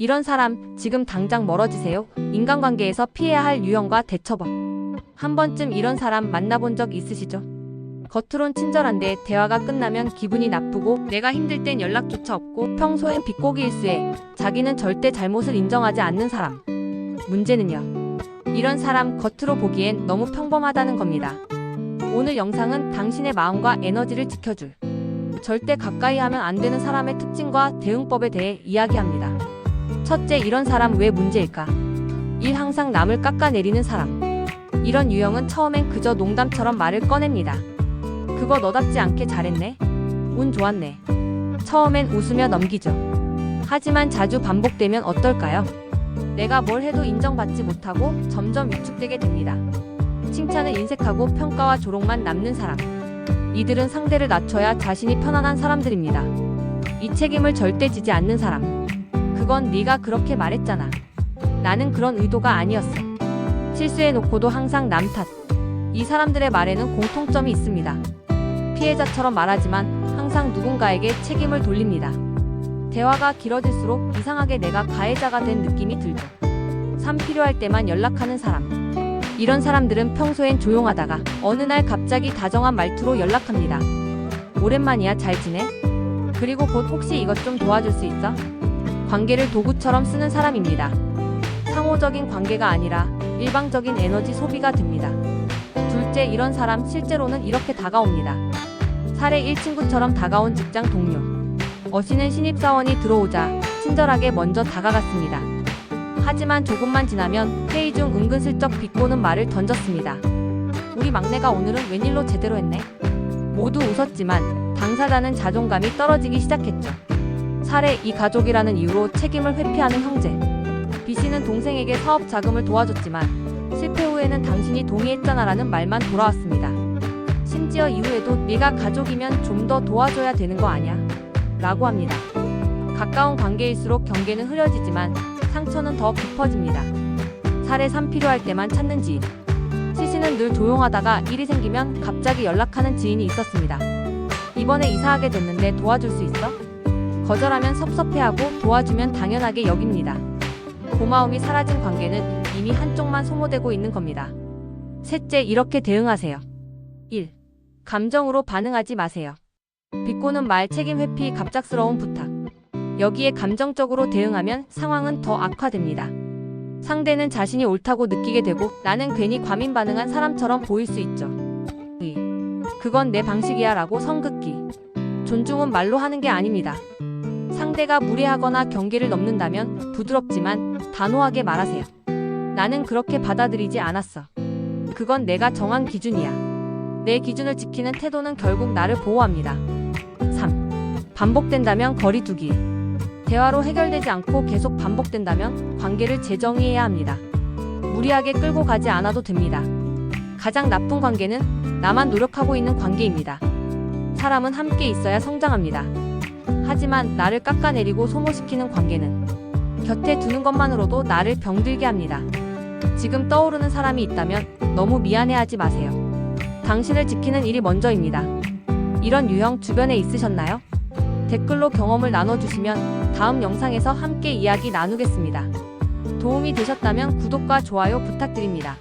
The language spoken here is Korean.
이런 사람 지금 당장 멀어지세요. 인간관계에서 피해야 할 유형과 대처법. 한 번쯤 이런 사람 만나본 적 있으시죠? 겉으론 친절한데 대화가 끝나면 기분이 나쁘고 내가 힘들 땐 연락조차 없고 평소엔 비꼬기 일수에 자기는 절대 잘못을 인정하지 않는 사람. 문제는요. 이런 사람 겉으로 보기엔 너무 평범하다는 겁니다. 오늘 영상은 당신의 마음과 에너지를 지켜줄 절대 가까이 하면 안 되는 사람의 특징과 대응법에 대해 이야기합니다. 첫째, 이런 사람 왜 문제일까? 1. 항상 남을 깎아내리는 사람. 이런 유형은 처음엔 그저 농담처럼 말을 꺼냅니다. 그거 너답지 않게 잘했네. 운 좋았네. 처음엔 웃으며 넘기죠. 하지만 자주 반복되면 어떨까요? 내가 뭘 해도 인정받지 못하고 점점 위축되게 됩니다. 칭찬을 인색하고 평가와 조롱만 남는 사람. 이들은 상대를 낮춰야 자신이 편안한 사람들입니다. 이 책임을 절대 지지 않는 사람. 그건 네가 그렇게 말했잖아. 나는 그런 의도가 아니었어. 실수해놓고도 항상 남 탓. 이 사람들의 말에는 공통점이 있습니다. 피해자처럼 말하지만 항상 누군가에게 책임을 돌립니다. 대화가 길어질수록 이상하게 내가 가해자가 된 느낌이 들죠. 삶 필요할 때만 연락하는 사람. 이런 사람들은 평소엔 조용하다가 어느 날 갑자기 다정한 말투로 연락합니다. 오랜만이야 잘 지내? 그리고 곧 혹시 이것 좀 도와줄 수 있어? 관계를 도구처럼 쓰는 사람입니다. 상호적인 관계가 아니라 일방적인 에너지 소비가 됩니다. 둘째, 이런 사람 실제로는 이렇게 다가옵니다. 사례 1친구처럼 다가온 직장 동료. 어시는 신입사원이 들어오자 친절하게 먼저 다가갔습니다. 하지만 조금만 지나면 회의 중 은근슬쩍 비꼬는 말을 던졌습니다. 우리 막내가 오늘은 웬일로 제대로 했네? 모두 웃었지만 당사자는 자존감이 떨어지기 시작했죠. 사례 이 가족이라는 이유로 책임을 회피하는 형제. B 씨는 동생에게 사업 자금을 도와줬지만 실패 후에는 당신이 동의했잖아라는 말만 돌아왔습니다. 심지어 이후에도 네가 가족이면 좀 더 도와줘야 되는 거 아냐? 라고 합니다. 가까운 관계일수록 경계는 흐려지지만 상처는 더 깊어집니다. 사례 3 필요할 때만 찾는 지인. 시시는 늘 조용하다가 일이 생기면 갑자기 연락하는 지인이 있었습니다. 이번에 이사하게 됐는데 도와줄 수 있어? 거절하면 섭섭해하고 도와주면 당연하게 여깁니다. 고마움이 사라진 관계는 이미 한쪽만 소모되고 있는 겁니다. 셋째, 이렇게 대응하세요. 1. 감정으로 반응하지 마세요. 비꼬는 말, 책임 회피, 갑작스러운 부탁. 여기에 감정적으로 대응하면 상황은 더 악화됩니다. 상대는 자신이 옳다고 느끼게 되고 나는 괜히 과민 반응한 사람처럼 보일 수 있죠. 2. 그건 내 방식이야 라고 성급기. 존중은 말로 하는 게 아닙니다. 상대가 무례하거나 경계를 넘는다면 부드럽지만 단호하게 말하세요. 나는 그렇게 받아들이지 않았어. 그건 내가 정한 기준이야. 내 기준을 지키는 태도는 결국 나를 보호합니다. 3. 반복된다면 거리두기. 대화로 해결되지 않고 계속 반복된다면 관계를 재정의해야 합니다. 무리하게 끌고 가지 않아도 됩니다. 가장 나쁜 관계는 나만 노력하고 있는 관계입니다. 사람은 함께 있어야 성장합니다. 하지만 나를 깎아내리고 소모시키는 관계는 곁에 두는 것만으로도 나를 병들게 합니다. 지금 떠오르는 사람이 있다면 너무 미안해하지 마세요. 당신을 지키는 일이 먼저입니다. 이런 유형 주변에 있으셨나요? 댓글로 경험을 나눠주시면 다음 영상에서 함께 이야기 나누겠습니다. 도움이 되셨다면 구독과 좋아요 부탁드립니다.